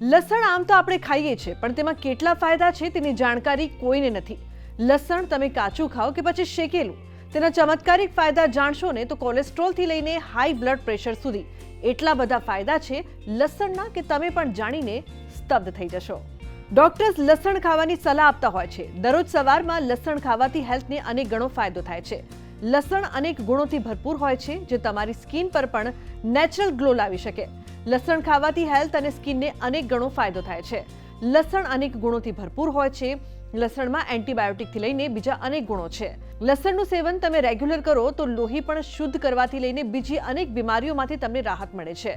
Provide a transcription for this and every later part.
લસણ આમ તો આપણે ખાઈએ છીએ, પણ તેમાં કેટલા ફાયદા છે તેની જાણકારી કોઈને નથી. લસણ તમે કાચું ખાઓ કે પછી શેકેલું? તેના ચમત્કારિક ફાયદા જાણશો ને તો કોલેસ્ટ્રોલથી લઈને હાઈ બ્લડ પ્રેશર સુધી. એટલા બધા ફાયદા છે લસણના કે તમે પણ જાણીને સ્તબ્ધ થઈ જશો. ડોક્ટર્સ લસણ ખાવાની સલાહ આપતા હોય છે. દરરોજ સવારમાં લસણ ખાવાથી હેલ્થને અનેક ગણો ફાયદો થાય છે. લસણ અનેક ગુણોથી ભરપૂર હોય છે, જે તમારી સ્કિન પર પણ નેચરલ ગ્લો લાવી શકે. લસણ ખાવાથી હેલ્થ અને સ્કિનને અનેક ગણો ફાયદો થાય છે. લસણ અનેક ગુણોથી ભરપૂર હોય છે. લસણમાં એન્ટીબાયોટિકથી લઈને બીજા અનેક ગુણો છે. લસણનું સેવન તમે રેગ્યુલર કરો તો લોહી પણ શુદ્ધ કરવાથી લઈને બીજી અનેક બીમારીઓમાંથી તમને રાહત મળે છે.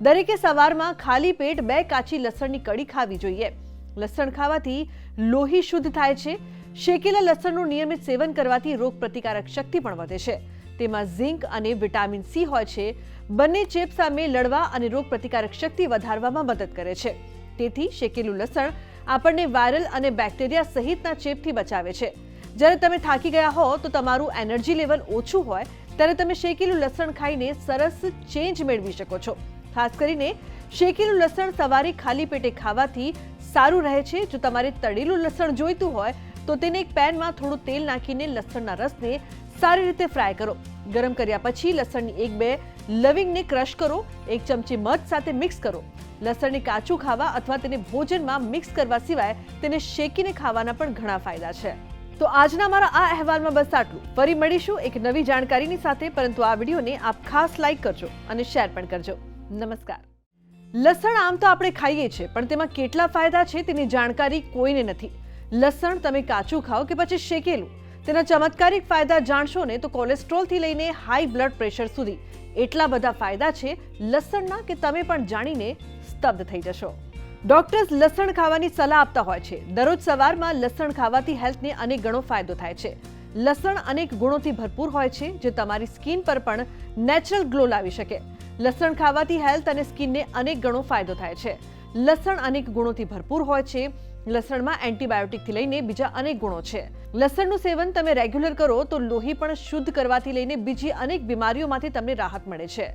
દરેકે સવારમાં ખાલી પેટ બે કાચી લસણની કડી ખાવી જોઈએ. લસણ ખાવાથી લોહી શુદ્ધ થાય છે. શેકેલા લસણનું નિયમિત સેવન કરવાથી રોગ પ્રતિકારક શક્તિ પણ વધે છે. તેમાં ઝિંક અને વિટામિન સી હોય છે. બંને ચેપ સામે લડવા અને રોગ પ્રતિકારક શક્તિ વધારવામાં મદદ કરે છે. તેથી શેકેલું લસણ આપણને વાયરલ અને બેક્ટેરિયા સહિતના ચેપથી બચાવે છે. જ્યારે તમે થાકી ગયા હો, તો તમારું એનર્જી લેવલ ઓછું હોય, ત્યારે તમે શેકેલું લસણ ખાઈને સરસ ચેન્જ મેળવી શકો છો. ખાસ કરીને, શેકેલું લસણ સવારે ખાલી પેટે ખાવાથી સારું રહે છે. જો તમારે તળેલું લસણ જોઈતું હોય, તો તેને એક પેનમાં થોડું તેલ નાખીને લસણના રસને સારી રીતે ફ્રાય કરો. ગરમ કર્યા પછી લસણની એક બે લવિંગને ક્રશ કરો. એક ચમચી મધ સાથે મિક્સ કરો. લસણને કાચું ખાવા અથવા તેને ભોજનમાં મિક્સ કરવા સિવાય તેને શેકીને ખાવાના પણ ઘણા ફાયદા છે. તો આજના મારા આ અહેવાલમાં બસ આટલું. ફરી મળીશું એક નવી જાણકારીની સાથે, પરંતુ આ વિડીયોને આપ ખાસ લાઇક કરજો અને શેર પણ કરજો. નમસ્કાર. લસણ આમ તો આપણે ખાઈએ છીએ, પણ તેમાં કેટલા ફાયદા છે તેની જાણકારી કોઈને નથી. લસણ તમે કાચું ખાઓ કે પછી શેકેલું? તેના ચમત્કારિક ફાયદા જાણશો ને તો કોલેસ્ટ્રોલથી લઈને હાઈ બ્લડ પ્રેશર સુધી એટલા બધા ફાયદા છે, લસણના કે તમે પણ જાણીને સ્તબ્ધ થઈ જશો. ડોક્ટર્સ લસણ ખાવાની સલાહ આપતા હોય છે. દરરોજ સવારમાં લસણ ખાવાથી હેલ્થને અનેક ગણો ફાયદો થાય છે. લસણ અનેક ગુણોથી ભરપૂર હોય છે, જે તમારી સ્કિન પર પણ નેચરલ ગ્લો લાવી શકે. લસણ ખાવાથી હેલ્થ અને સ્કિનને અનેક ગણો ફાયદો થાય છે. લસણ અનેક ગુણોથી ભરપૂર હોય છે લસણમાં એન્ટીબાયોટિકથી લઈને બીજા અનેક ગુણો છે. લસણનું સેવન તમે રેગ્યુલર કરો તો લોહી પણ શુદ્ધ કરવાથી લઈને બીજી અનેક બીમારીઓમાંથી તમને રાહત મળે છે.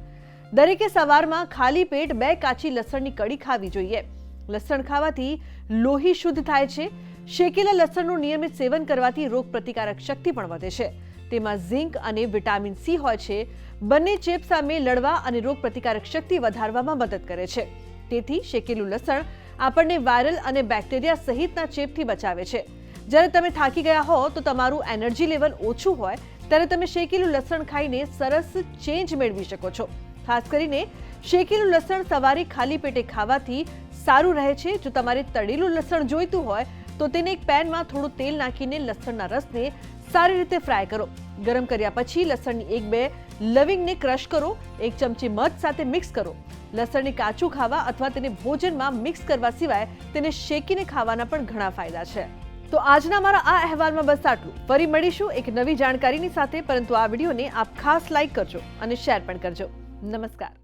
દરેકે સવારમાં ખાલી પેટ બે કાચી લસણની કડી ખાવી જોઈએ. લસણ ખાવાથી લોહી શુદ્ધ થાય છે. શેકેલા લસણનું નિયમિત સેવન કરવાથી રોગ પ્રતિકારક શક્તિ પણ વધે છે. તેમાં ઝિંક અને વિટામિન સી હોય છે. બંને ચેપ સામે લડવા અને રોગ પ્રતિકારક શક્તિ વધારવામાં મદદ કરે છે. તેથી શેકેલું લસણ આપણને વાયરલ અને બેક્ટેરિયા સહિતના ચેપથી બચાવે છે. જ્યારે તમે થાકી ગયા હો, તો તમારું એનર્જી લેવલ ઓછું હોય, ત્યારે તમે શેકેલું લસણ ખાઈને સરસ ચેન્જ મેળવી શકો છો. ખાસ કરીને, શેકેલું લસણ સવારે ખાલી પેટે ખાવાથી સારું રહે છે. જો તમારે તળેલું લસણ જોઈતું હોય તો તેને એક પેનમાં થોડું તેલ નાખીને લસણના રસને સારી રીતે ફ્રાય કરો. ગરમ કર્યા પછી લસણની એક બે લવિંગને ક્રશ કરો, એક ચમચી મધ સાથે મિક્સ કરો. લસણને કાચું ખાવા અથવા તેને ભોજનમાં મિક્સ કરવા સિવાય તેને શેકીને ખાવાના પણ ઘણા ફાયદા છે. તો આજના મારા આ અહેવાલમાં બસ આટલું. ફરી મળીશું એક નવી જાણકારીની સાથે, પરંતુ આ વિડીયોને આપ ખાસ લાઇક કરજો અને શેર પણ કરજો. નમસ્કાર.